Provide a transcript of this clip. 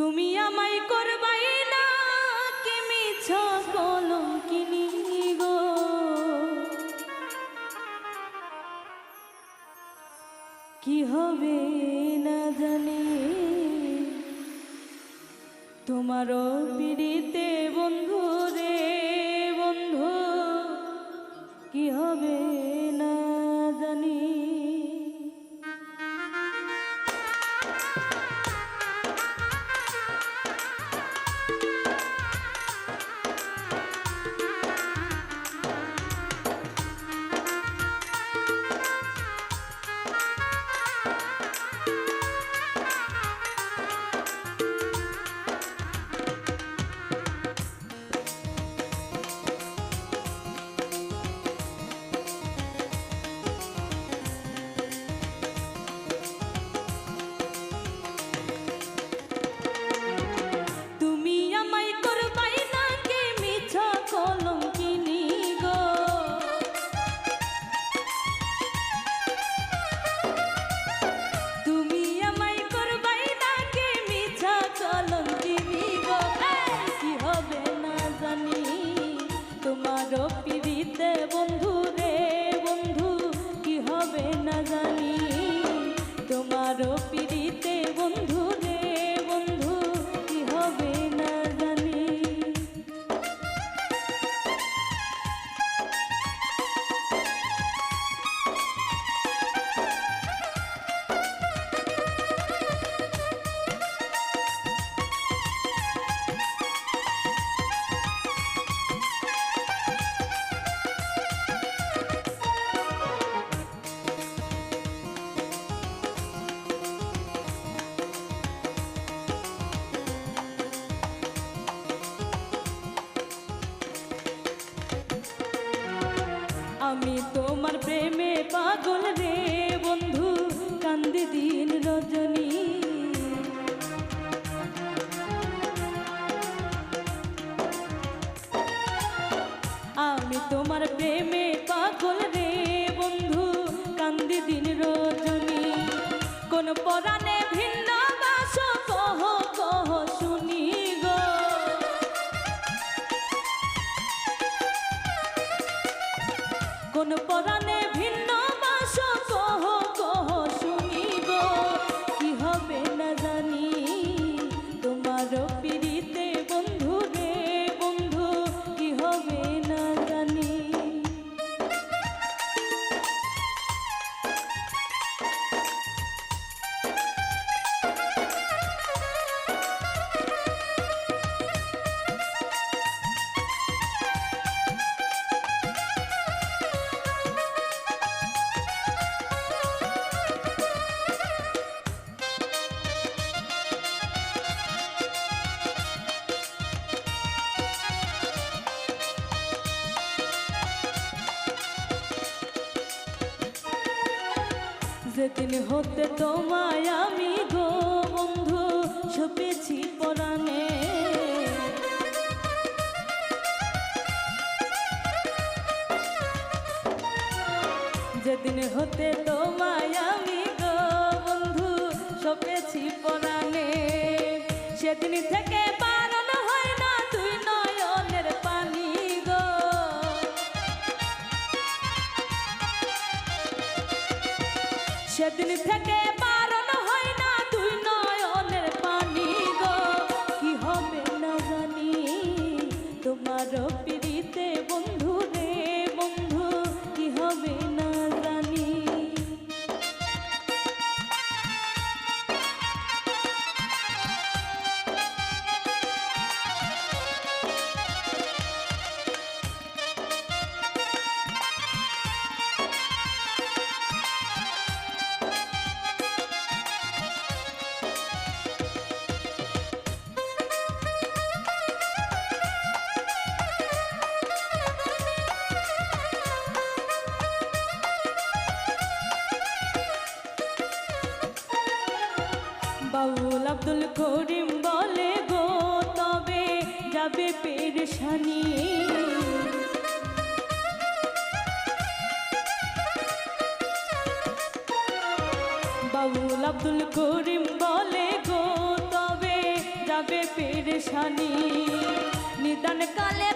তুমি আমায় করবাই না, কি মিছা কলম কিনি গো? কি হবে না জানি। তোমারও পিড়িতে বন্ধু রে বন্ধু, কি হবে পিড়িতে পাগল রে বন্ধু, কান্দি দিন রজনী। আমি তোমার প্রেমে পাগল রে বন্ধু, কান্দি দিন রজনী। কোন পরাণে ভিন্ন কহ কহ, শুনি গো। কোন পরাণে যেদিন হতে তোমায় আমি গো বন্ধু, ছুপেছি পরাণে। যেদিন হতে তোমায় আমি গো বন্ধু, ছপেছি পরাণে। সেদিন থেকে সেদিন থেকে বারণ বাউল আব্দুল করিম বলে গো, তবে যাবে পেরেশানি। বাউল আব্দুল করিম বলে গো, তবে যাবে পেরেশানি। নিদান কালে